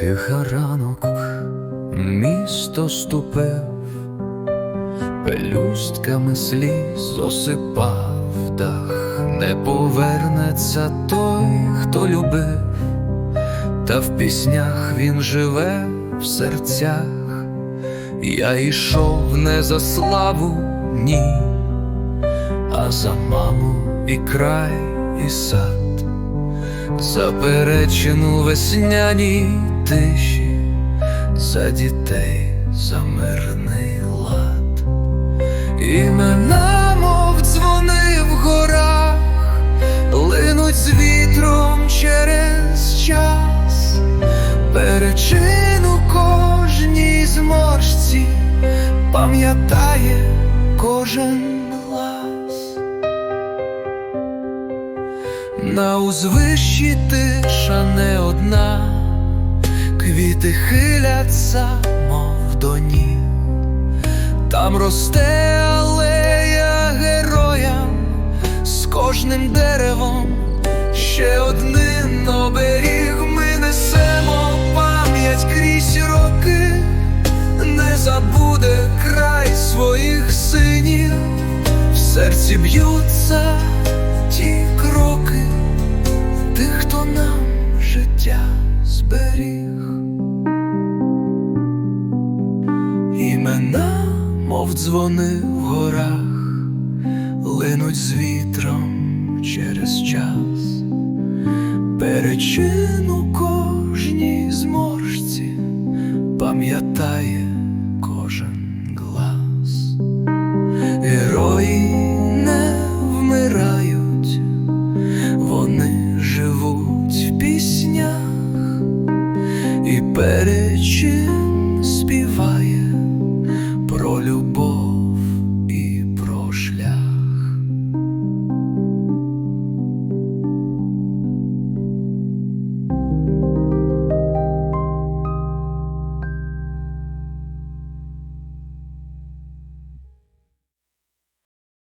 Тиха ранок, місто ступив, пелюстками сліз осипав дах, не повернеться той, хто любив, та в піснях він живе в серцях. Я йшов не за славу, ні, а за маму і край, і сад. Заперечену весняній тиші, за дітей, за мирний лад. Імена, мов дзвони в горах, линуть з вітром через час, перечину кожній зморшці, пам'ятає кожен. На узвищі тиша квіти хиляться, мов до ніг. Там росте алея героям, з кожним деревом ще одним оберіг. Ми несемо пам'ять крізь роки, не забуде край своїх синів, в серці б'ються мов дзвони в горах, линуть з вітром через час, перечину кожній зморшці пам'ятає кожен глас. Герої не вмирають, вони живуть в піснях і перечин співають